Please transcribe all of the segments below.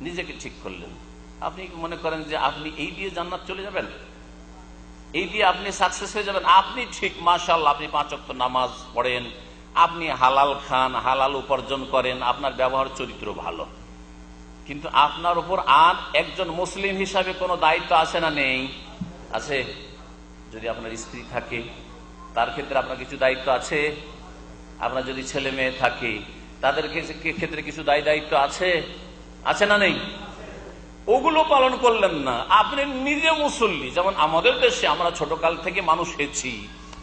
নিজেকে ঠিক করলেন। আপনি মনে করেন যে আপনি এই দিয়ে জান্নাত চলে যাবেন? এই দিয়ে আপনি সাকসেস হয়ে যাবেন। আপনি ঠিক মাশাল আপনি পাঁচ অক্ট নামাজ পড়েন, আপনি হালাল খান, হালাল উপার্জন করেন, আপনার ব্যবহার চরিত্র ভালো। কিন্তু আপনার উপর আর একজন মুসলিম হিসাবে কোনো দায়িত্ব আছে না নেই? আছে? যদি আপনার স্ত্রী থাকে, তার ক্ষেত্রে আপনার কিছু দায়িত্ব আছে? আপনার যদি ছেলে মেয়ে থাকে তাদের ক্ষেত্রে কিছু দায়ী দায়িত্ব আছে? আছে না নেই? ওগুলো পালন করলেন না। আপনি নিজে মুসল্লি। যেমন আমাদের দেশে আমরা ছোটকাল থেকে মানুষ হয়েছি।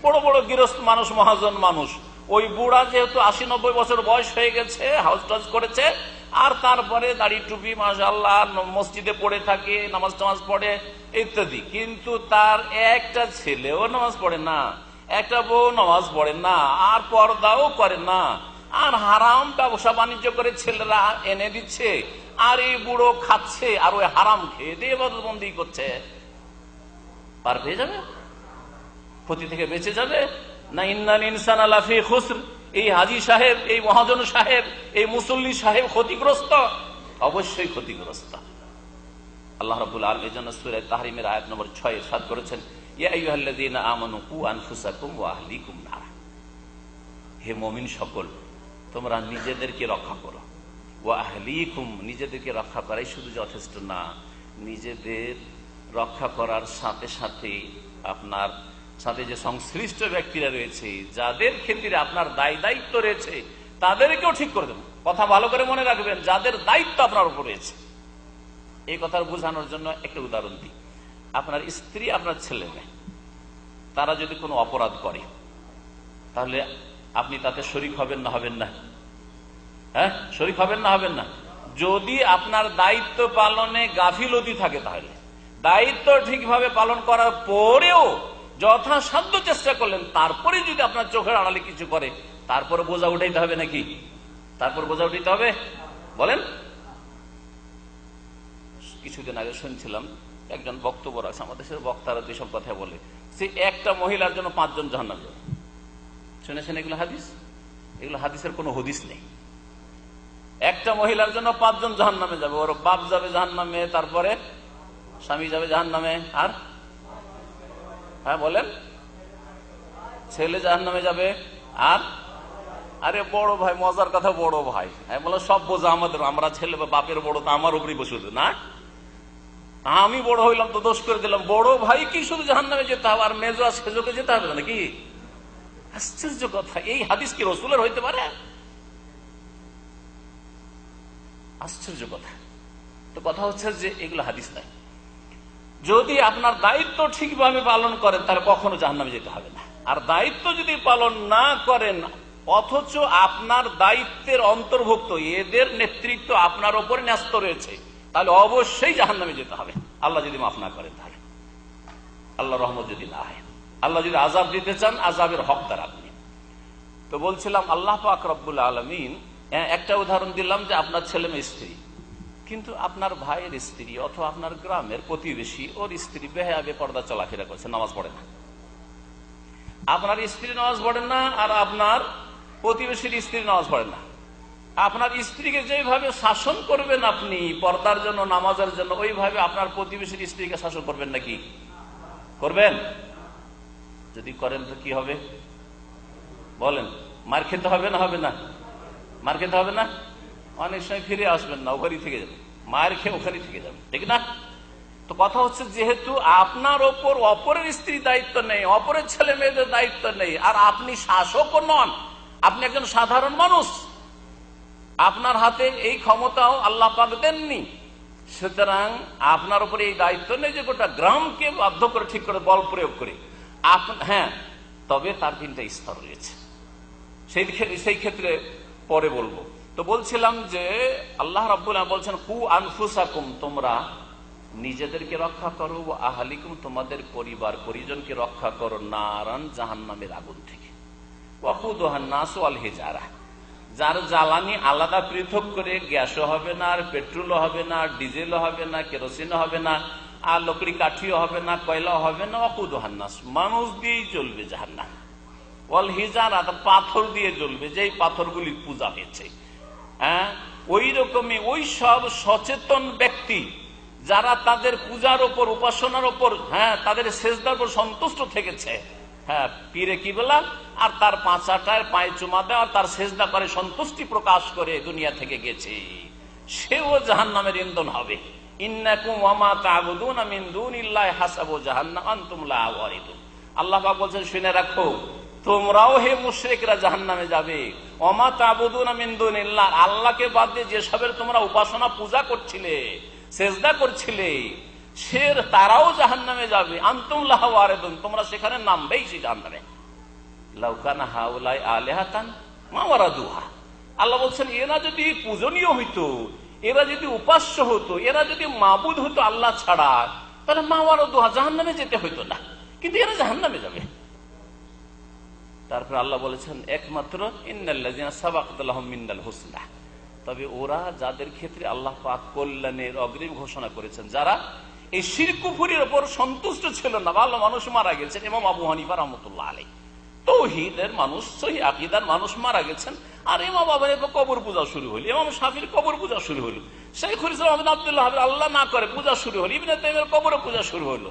বড় বড় গৃহস্থ মানুষ, মহাজন মানুষ। ওই বুড়া যেহেতু আশি নব্বই বছর বয়স হয়ে গেছে হাউস টাউস করেছে, আর তারপরে দাড়ি টুপি মাসাল্লাহ মসজিদে পড়ে থাকে, নামাজ টামাজ পড়ে, ইত্যাদি। কিন্তু তার একটা ছেলেও নামাজ পড়ে না, একটা বউ নামাজ পড়ে না, আর পর্দাও করে না। আর হারাম ব্যবসা বাণিজ্য করে ছেলেরা এনে দিচ্ছে। আর এই বুড়ো খাচ্ছে, আর ওই হারাম খেয়ে দিয়ে বদলবন্দি করছে। পার পেয়ে যাবে? ক্ষতি থেকে বেঁচে যাবে? না ইন্নান ইনসান আলাফি খুসর। এই হাজি সাহেব, এই মহাজন সাহেব, এই মুসল্লি সাহেব ক্ষতিগ্রস্ত? অবশ্যই ক্ষতিগ্রস্ত। আল্লাহ রবুল আলম তাহরিমের আয়াত নম্বর ছয় সাত করেছেন হে মমিন সকল, তোমরা নিজেদেরকে রক্ষা করো। ও নিজেদেরকে রক্ষা করাই শুধু যথেষ্ট না, নিজেদের রক্ষা করার সাথে সাথে আপনার সাথে যে সংশ্লিষ্ট ব্যক্তিরা রয়েছে, যাদের ক্ষেত্রে আপনার দায় দায়িত্ব রয়েছে, তাদেরকেও ঠিক করে দেবেন কথা ভালো করে মনে রাখবেন, যাদের দায়িত্ব আপনার উপর রয়েছে। এই কথা বোঝানোর জন্য একটা উদাহরণ দিই। আপনার স্ত্রী, আপনার ছেলে তারা যদি কোনো অপরাধ করে, তাহলে আপনি তাতে শরিক হবেন না হবেন না। হ্যাঁ? শরিক হবেন না হবেন না। যদি আপনার দায়িত্ব পালনে গাফিলতি থাকে তাহলে। দায়িত্ব ঠিকভাবে পালন করার পরেও যথাসাধ্য চেষ্টা করলেন, তারপরে যদি আপনার চোখের আড়ালে কিছু করে, তারপরে বোঝা উঠাইতে হবে নাকি? তারপর বোঝা উঠাইতে হবে? বলেন। কিছুদিন আগে শুনছিলাম, একজন বক্তব্য রাখছে, আমাদের দেশের বক্তারা যেসব কথা বলে, সে একটা মহিলার জন্য পাঁচজন জাহান্নাম। যাবে শুনেছেন এগুলো হাদিস? এগুলো হাদিসের কোনো হদিস নেই। একটা মহিলার জন্য পাঁচজন জাহান নামে যাবে। ওর বাপ যাবে জাহান নামে তারপরে স্বামী যাবে জাহান নামে আর? হ্যাঁ বলেন। ছেলে জাহান নামে যাবে। আর? আরে বড় ভাই, মজার কথা বড় ভাই। আমি বললাম, সব বোঝা আমাদের, আমরা ছেলে বাপের বড়, তো আমার উপরই বসে না? আমি বড় হইলাম তো দোষ করে দিলাম। বড় ভাই কি শুধু জাহান নামে যেতে হবে, আর মেজো আর সেজোকে যেতে হবে নাকি? আশ্চর্য কথা। এই হাদিস কি রসুলের হইতে পারে? আশ্চর্য কথা তো কথা হচ্ছে যে এগুলো হাদিস নাই। যদি আপনার দায়িত্ব ঠিকভাবে পালন করেন, তাহলে কখনো জাহান্নামে যেতে হবে না। আর দায়িত্ব যদি পালন না করেন, অথচ আপনার দায়িত্বের অন্তর্ভুক্ত, এদের নেতৃত্ব আপনার ওপরে ন্যস্ত রয়েছে, তাহলে অবশ্যই জাহান্নামে যেতে হবে। আল্লাহ যদি মাফ না করেন তাহলে। আল্লাহ রহমত যদি না হয়। আল্লাহ যদি আজাব দিতে চান আজাবের হকদার আপনি তো বলছিলাম, আল্লাহ পাক রব্বুল আলমিন একটা উদাহরণ দিলাম যে আপনার ছেলে মেয়ে স্ত্রী। কিন্তু আপনার ভাইয়ের স্ত্রী অথবা আপনার গ্রামের প্রতিবেশী, ওর স্ত্রী বেহাবে পর্দা চলাফেরা করছে, নামাজ পড়ে না। আপনার স্ত্রী নামাজ পড়েন না আর আপনার প্রতিবেশীর স্ত্রী নামাজ পড়েন না। আপনার স্ত্রীকে যেভাবে শাসন করবেন আপনি পর্দার জন্য, নামাজের জন্য, ওইভাবে আপনার প্রতিবেশীর স্ত্রীকে শাসন করবেন নাকি? করবেন? যদি করেন তো কি হবে? বলেন, মার খেতে হবে না হবে না? মার খেতে হবে না? অনেক সময় ফিরে আসবেন না, ওখানেই থেকে যাবেন। মায়ের খেয়ে ওখানেই থেকে যাবেন, ঠিক না? তো কথা হচ্ছে যেহেতু আপনার ওপর অপরের স্ত্রী দায়িত্ব নেই, অপরের ছেলে মেয়েদের দায়িত্ব নেই, আর আপনি শাসকও নন, আপনি একজন সাধারণ মানুষ। আপনার হাতে এই ক্ষমতাও আল্লাহ পাক দেননি। সুতরাং আপনার উপরে এই দায়িত্ব নেই যে গোটা গ্রামকে বাধ্য করে ঠিক করে বল প্রয়োগ করে। হ্যাঁ তবে তার তিনটা স্তর রয়েছে। সেই সেই ক্ষেত্রে পরে বলব। তো বলছিলাম যে, আল্লাহ রাবুল্লাহ বলছেন, কু আনফুসাকুম, তোমরা নিজেদেরকে রক্ষা করো আহালিকুম, তোমাদের পরিবার পরিজনকে রক্ষা করো নারান জাহান নামের আগুন থেকে। হেজারা। যার জ্বালানি আলাদা পৃথক করে গ্যাসও হবে না, আর পেট্রোলও হবে না ডিজেলও হবে না, কেরোসিনও হবে না, আর লকড়ি কাঠিও হবে না কয়লা হবে না অকুদ হান্নাস মানুষ দিয়েই চলবে জাহান্নাম। ওয়াল হিজারা পাথর দিয়ে জ্বলবে, যেই পাথরগুলি পূজা হয়েছে। হ্যাঁ? ওই রকমই ওই সব সচেতন ব্যক্তি যারা তাদের পূজার ওপর, উপাসনার ওপর হ্যাঁ তাদের শেষদার উপর সন্তুষ্ট থেকেছে। হ্যাঁ পীরে কি বলা আর তার পাঁচাটায় পায়ে চুমা দেওয়া তার শেষদা করে সন্তুষ্টি প্রকাশ করে দুনিয়া থেকে গেছে। সেও জাহান নামের ইন্ধন হবে। আল্লাহ বলছেন, শুনে রাখো তোমরাও হে মুশ্রিকরা জাহান নামে যাবে। অমা তাবুদুন আল্লাহকে বাদ দিয়ে যেসবের তোমরা উপাসনা, পূজা করছিলে, সেজদা করছিলে, সে তারাও জাহান নামে যাবে আন্তমলাহ আরেদুন তোমরা সেখানে নামবেই সে জাহান নামে লাউকানা হাউলাই আলেহাতান দুহা আল্লাহ বলছেন, এরা যদি পূজনীয় হইতো, এরা যদি উপাস্য হতো, এরা যদি মাবুদ হতো আল্লাহ ছাড়া, তাহলে মাওয়ারা দুহা জাহান নামে যেতে হইতো না। কিন্তু এরা জাহান নামে যাবে। তারপর আল্লাহ বলেছেন, একমাত্র তবে ওরা যাদের ক্ষেত্রে আল্লাহ পাক কল্যাণের অগ্রিম ঘোষণা করেছেন, যারা এই শিরকুফুরির ওপর সন্তুষ্ট ছিল না, ভালো মানুষ মারা গেছেন এবং আবু হানিফা রহমতুল্লাহ আলী তৌহিদের মানুষ, সহি আকিদার মানুষ মারা গেছেন, আর ইমাম আবাহের কবর পূজা শুরু হইল, ইমাম শাফির কবর পূজা শুরু হইল শেখুল ইসলাম আবদুল্লাহ আল্লাহ না করে পূজা শুরু হল ইবনে তাইমের কবর পূজা শুরু হলো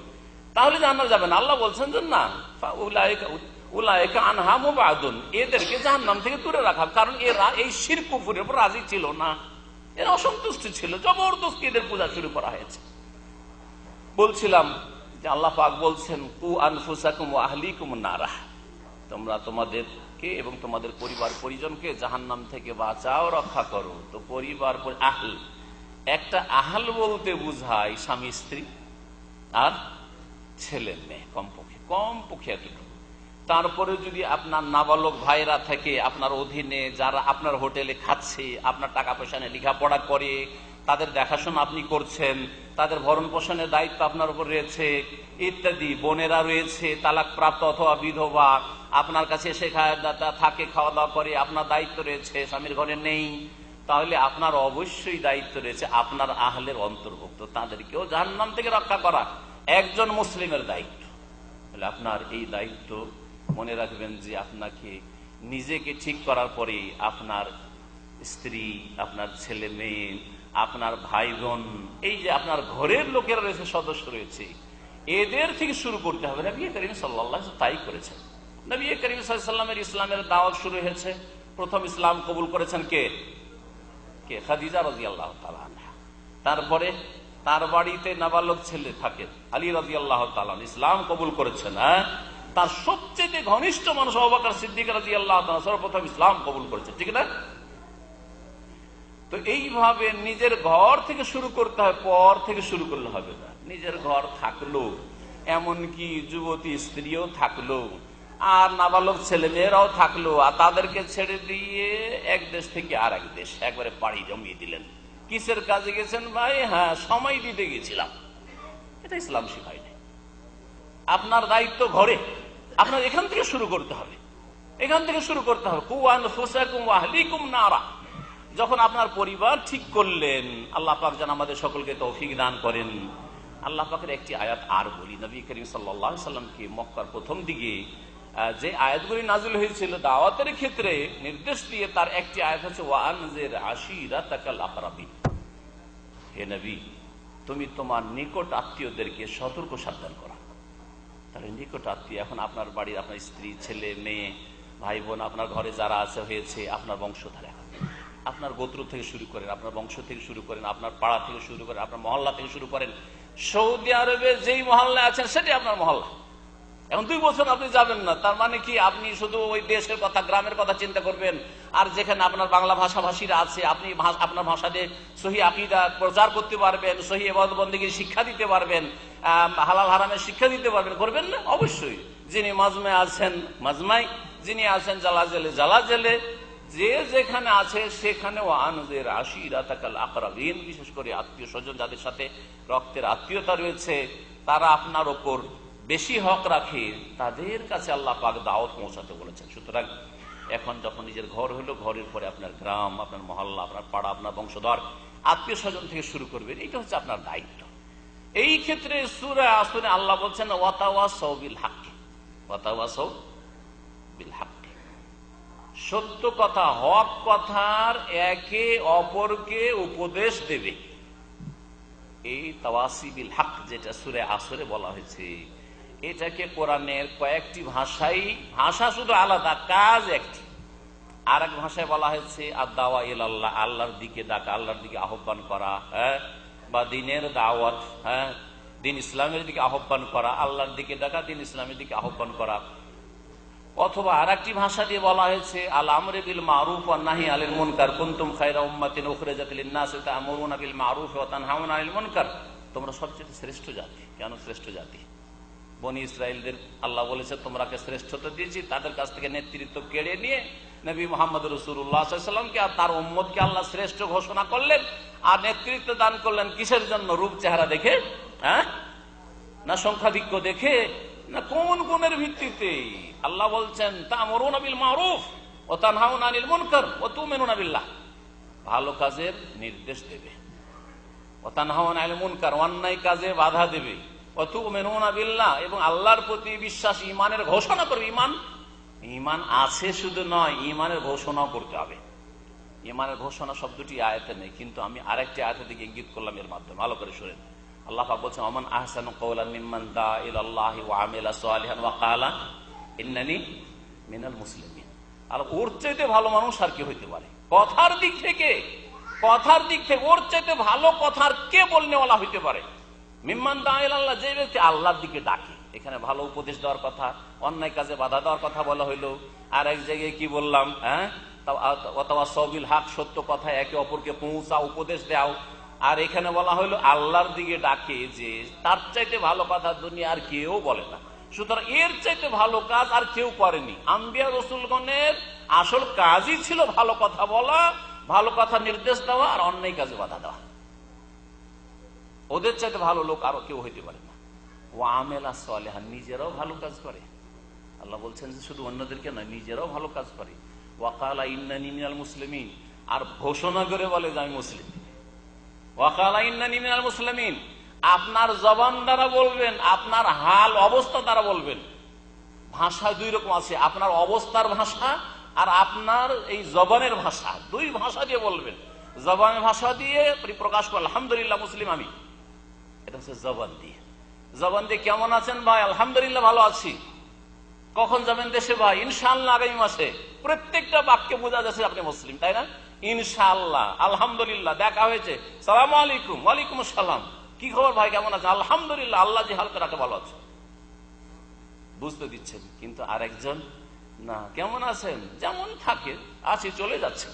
তাহলে জানা যাবে না, আল্লাহ বলছেন যে না এদেরকে জাহান্নাম থেকে দূরে রাখা, কারণ এরা এই শির শিরকুফুরের উপর রাজি ছিল না। এরা অসন্তুষ্ট ছিল, জবরদস্তি এদের পূজা শুরু করা হয়েছে। বলছিলাম যে আল্লাহ পাক বলছেন, কু আনফুসাকুম আহলিকুম নারা। তোমরা তোমাদেরকে এবং তোমাদের পরিবার পরিজনকে জাহান্নাম থেকে বাঁচাও, রক্ষা করো। তো পরিবার আহল। একটা আহল বলতে বুঝায় স্বামী স্ত্রী আর ছেলে মেয়ে, কমপক্ষে কমপক্ষে এতটুকু। তারপরে যদি আপনার নাবালক ভাইরা থেকে আপনার অধীনে, যারা আপনার হোটেলে খাচ্ছে, আপনার টাকা পয়সা নিয়ে লেখাপড়া করে, তাদের দেখাশোনা আপনি করছেন, তাদের ভরণ পোষণের দায়িত্ব আপনার উপর রয়েছে, ইত্যাদি, বোনেরা রয়েছে তালাক প্রাপ্ত অথবা বিধবা, আপনার কাছে এসে থাকে খাওয়া দাওয়া করে, আপনার দায়িত্ব রয়েছে, স্বামীর ঘরে নেই, তাহলে আপনার অবশ্যই দায়িত্ব রয়েছে আপনার আহলের অন্তর্ভুক্ত, তাদেরকেও জাহান্নাম থেকে রক্ষা করা। একজন মুসলিমের দায়িত্ব। আপনার এই দায়িত্ব মনে রাখবেন যে আপনাকে নিজেকে ঠিক করার পরে আপনার স্ত্রী, আপনার ছেলে মেয়ে, আপনার ভাই বোন এই যে আপনার ঘরের লোকেরা রয়েছে, সদস্য রয়েছে, এদের থেকে শুরু করতে হবে। নবী করিম সাল্লাহ তাই করেছেন। নবী করিম সাল্লামের ইসলামের দাওয়াত শুরু হয়েছে। প্রথম ইসলাম কবুল করেছেন কে? কে? খাদিজা রাজি আল্লাহ তারপরে তার বাড়িতে নাবালক ছেলে থাকে, আলী রাজি আল্লাহ ইসলাম কবুল করেছেন হ্যাঁ? তার সবচেয়ে ঘনিষ্ঠ মানুষ অবাকার সিদ্দিক আল্লাহ সর্বপ্রথম ইসলাম কবুল করেছে, ঠিক না? তো এইভাবে নিজের ঘর থেকে শুরু করতে হয়, পর থেকে শুরু করলে হবে না। নিজের ঘর থাকল, এমনকি যুবতী স্ত্রীও থাকল, আর নাবালক ছেলে মেয়েরাও থাকল, আর তাদেরকে ছেড়ে দিয়ে এক দেশ থেকে আর এক দেশ একবারে পাড়ি জমিয়ে দিলেন। কিসের কাজে গেছেন ভাই? হ্যাঁ সময় দিতে গেছিলাম। এটা ইসলাম নাই। আপনার দায়িত্ব ঘরে। আপনার এখান থেকে শুরু করতে হবে। এখান থেকে শুরু করতে হবে। কুয়ান নারা। যখন আপনার পরিবার ঠিক করলেন, আল্লাহ পাক যেন আমাদের সকলকে তৌফিক দান করেন। আল্লাহ পাকের একটি আয়াত আর বলি। নবী করিম সাল্লাহ সাল্লামকে মক্কার প্রথম দিকে যে আয়াতগুলি নাজিল হয়েছিল দাওয়াতের ক্ষেত্রে নির্দেশ দিয়ে তার একটি আয়াত হচ্ছে ওয়ানজের আশিরা তাকাল আকরাবি হে নবী, তুমি তোমার নিকট আত্মীয়দেরকে সতর্ক সাবধান করা। তাহলে নিকট আত্মীয়, এখন আপনার বাড়ির আপনার স্ত্রী, ছেলে, মেয়ে ভাই বোন আপনার ঘরে যারা আছে, হয়েছে, আপনার বংশধারা এখন। আপনার গোত্র থেকে শুরু করেন, আপনার বংশ থেকে শুরু করেন, আপনার পাড়া থেকে শুরু করেন, আপনার মহল্লা থেকে শুরু করেন। সৌদি আরবে যেই মহল্লা আছেন, সেটি আপনার মহল্লা। এখন দুই বছর আপনি যাবেন না। তার মানে কি? আপনি শুধু ওই দেশের কথা, গ্রামের কথা চিন্তা করবেন। আর যেখানে আপনার বাংলা ভাষাভাষীরা আছে, আপনি আপনার ভাষা দিয়ে সহি আকিদা প্রচার করতে পারবেন, সহি বন্দীকে শিক্ষা দিতে পারবেন হালাল হারামের শিক্ষা দিতে পারবেন। করবেন না? অবশ্যই। যিনি মাজমে আছেন, মাজমাই। যিনি আছেন জ্বালা জেলে জ্বালা জেলে যে যেখানে আছে, সেখানে আনজের আশি রাতাকাল আকরাবিন। বিশেষ করে আত্মীয় স্বজন যাদের সাথে রক্তের আত্মীয়তা রয়েছে, তারা আপনার ওপর বেশি হক রাখে, তাদের কাছে আল্লাহ পাক দাওয়াত পৌঁছাতে বলেছেন। সুতরাং এখন যখন নিজের ঘর হলো, ঘরের পরে আপনার গ্রাম, আপনার মহল্লা, আপনার পাড়া, আপনার বংশধর, আত্মীয় স্বজন থেকে শুরু করবেন এটা হচ্ছে আপনার দায়িত্ব। এই ক্ষেত্রে সুরে আসনে আল্লাহ বলছেন ওয়াতাওয়া সৌবিল হাক্কি ওয়াতাওয়া সৌ বিল হাক্কি। সত্য কথা, হক কথার একে অপরকে উপদেশ দেবে। এই তাওয়াসিবিল হক যেটা সুরে আসরে বলা হয়েছে এটাকে কোরআনের কয়েকটি ভাষাই, ভাষা শুধু আলাদা, কাজ একটি। আর এক ভাষায় বলা হয়েছে আর দাওয়া ইল আল্লাহ আল্লাহর দিকে ডাকা, আল্লাহর দিকে আহ্বান করা হ্যাঁ? বা দিনের দাওয়াত হ্যাঁ? দিন ইসলামের দিকে আহ্বান করা, আল্লাহর দিকে ডাকা, দিন ইসলামের দিকে আহ্বান করা। অথবা আর একটি ভাষা দিয়ে বলা হয়েছে আল আমরে বিল মারুফ নাহি আলিল মুনকার, কুনতুম খায়রা উম্মাতিন উখরিজাত লিন-নাস তা'মুরুনা বিল মারুফ ওয়া তানহাউনা আনিল মুনকার। তোমরা সবচেয়ে শ্রেষ্ঠ জাতি। কেন শ্রেষ্ঠ জাতি? বনি ইসরায়েলদের আল্লাহ বলেছে, তোমরাকে শ্রেষ্ঠতা দিয়েছি, তাদের কাছ থেকে নেতৃত্ব কেড়ে নিয়ে নবী মোহাম্মদ রসুল্লাহামকে আর তার উম্মদকে আল্লাহ শ্রেষ্ঠ ঘোষণা করলেন আর নেতৃত্ব দান করলেন কিসের জন্য? রূপ চেহারা দেখে হ্যাঁ? না সংখ্যাধিক্য দেখে, না কোন গুণের ভিত্তিতে? আল্লাহ বলছেন তা মরুন আবিল মারুফ ও তানহাউন আনিল ও তু মেনুন আবিল্লাহ ভালো কাজের নির্দেশ দেবে। ও তানহাউন অন্যায় কাজে বাধা দেবে। এবং আল্লাহর প্রতি বিশ্বাস ইমানের ঘোষণা করবে। ইমান ইমান আছে শুধু নয় ইমানের ঘোষণাও করতে হবে। ইমানের ঘোষণা শব্দটি আয়তে নেই, কিন্তু আমি আরেকটি আয়তের দিকে ইঙ্গিত করলাম এর মাধ্যমে। ভালো করে শুনেন। আল্লাহ বলছেন আহসান ওয়া ইন্নানি আর ওর চাইতে ভালো মানুষ আর কি হইতে পারে? কথার দিক থেকে, কথার দিক থেকে ওর চাইতে ভালো কথার কে বলনেওয়ালা হইতে পারে? মিম্মান দা ইলাল্লাহ যে ব্যক্তি আল্লাহর দিকে ডাকে, এখানে ভালো উপদেশ দেওয়ার কথা, অন্যায় কাজে বাধা দেওয়ার কথা বলা হইল। আর এক জায়গায় কি বললাম হ্যাঁ? অথবা সবিল হাক, সত্য কথা, একে অপরকে পৌঁছা, উপদেশ দাও। আর এখানে বলা হইল, আল্লাহর দিকে ডাকে যে তার চাইতে ভালো কথা দুনিয়া আর কেউ বলে না। সুতরাং এর চাইতে ভালো কাজ আর কেউ করেনি। আম্বিয়া রসুলগণের আসল কাজই ছিল ভালো কথা বলা, ভালো কথা নির্দেশ দেওয়া আর অন্যায় কাজে বাধা দেওয়া। ওদের চাইতে ভালো লোক আরও কেউ হইতে পারে না। ও আমেলা সালেহা, নিজেরাও ভালো কাজ করে। আল্লাহ বলছেন যে শুধু অন্যদেরকে নয়, নিজেরাও ভালো কাজ করে। ওয়াকালা ইন্নানি মিনাল মুসলিমিন, আর ঘোষণা করে বলে যে আমি মুসলিম। ওয়াকালা ইন্নানি মিনাল মুসলিমিন, আপনার জবান দ্বারা বলবেন, আপনার হাল অবস্থা দ্বারা বলবেন। ভাষা দুই রকম আছে, আপনার অবস্থার ভাষা আর আপনার এই জবানের ভাষা। দুই ভাষা দিয়ে বলবেন। জবানের ভাষা দিয়ে প্রকাশ করল আলহামদুলিল্লাহ, মুসলিম আমি। এটা হচ্ছে জবান দিয়ে। জবান দিয়ে কেমন আছেন ভাই? আলহামদুলিল্লাহ ভালো আছি। কখন যাবেন দেশে ভাই? ইনশাল্লাহ আগামী মাসে। প্রত্যেকটা বাক্যে বোঝা যাচ্ছে আপনি মুসলিম, তাই না? ইনশাল্লাহ আলহামদুলিল্লাহ, দেখা হয়েছে। সালাম আলাইকুম, ওয়ালাইকুম আসসালাম। কি খবর ভাই, কেমন আছে আলহামদুলিল্লাহ, আল্লাহ যে হালকা রাখে ভালো আছে। বুঝতে দিচ্ছেন, কিন্তু আরেকজন? না, কেমন আছেন? যেমন থাকে, আছি, চলে যাচ্ছে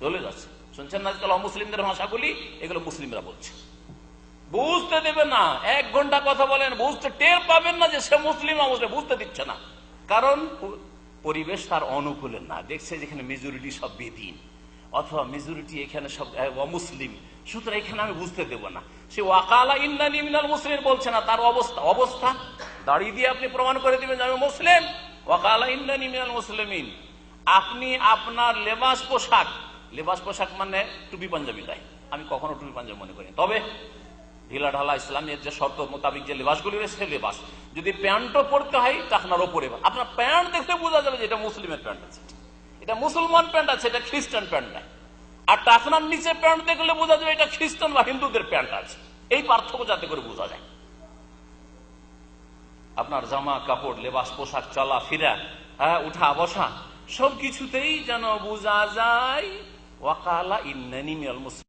চলে যাচ্ছে। শুনছেন না আজকাল মুসলিমদের ভাষাগুলি? এগুলো মুসলিমরা বলছে। বুঝতে দেবে না। এক ঘণ্টা কথা বলেন, বুঝতে টের পাবেন না যে সে মুসলিম অবশ্যই বুঝতে দিচ্ছে না। কারণ পরিবেশ তার অনুকূলে না। দেখছে যেখানে মেজরিটি সব বেদিন, অথবা মেজরিটি এখানে সব অমুসলিম। সুতরাং এখানে আমি বুঝতে দেব না। সে ওয়াকালা ইন্দানি মিনাল মুসলিম বলছে না, তার অবস্থা অবস্থা। দাঁড়িয়ে দিয়ে আপনি প্রমাণ করে দিবেন যে আমি মুসলিম। ওয়াকালা ইন্দানি মিনাল মুসলিমিন। আপনি আপনার লেবাস পোশাক লেবাস পোশাক মানে টুপি পাঞ্জাবি দেয় আমি কখনো টুপি পাঞ্জাবি মনে করি তবে ঢিলা ঢালা ইসলামের যে শর্ত মোতাবিক যে লেবাসগুলি রয়েছে লেবাস, যদি প্যান্টও পরতে হয় টাকনার ওপরে আপনার প্যান্ট দেখতে বোঝা যাবে যে এটা মুসলিমের প্যান্ট আছে। এটা মুসলমান প্যান্ট আছে, এটা খ্রিস্টান প্যান্ট নাই আর টাকনার নিচে প্যান্ট দেখলে বোঝা যাবে এটা খ্রিস্টান বা হিন্দুদের প্যান্ট আছে। এই পার্থক্য যাতে করে বোঝা যায়। আপনার জামা, কাপড়, লেবাস, পোশাক, চলা, ফিরা হ্যাঁ উঠা, বসা সব কিছুতেই যেন বোঝা যায়, ওয়াকালা ইন্নানি মিনাল মুসলিম।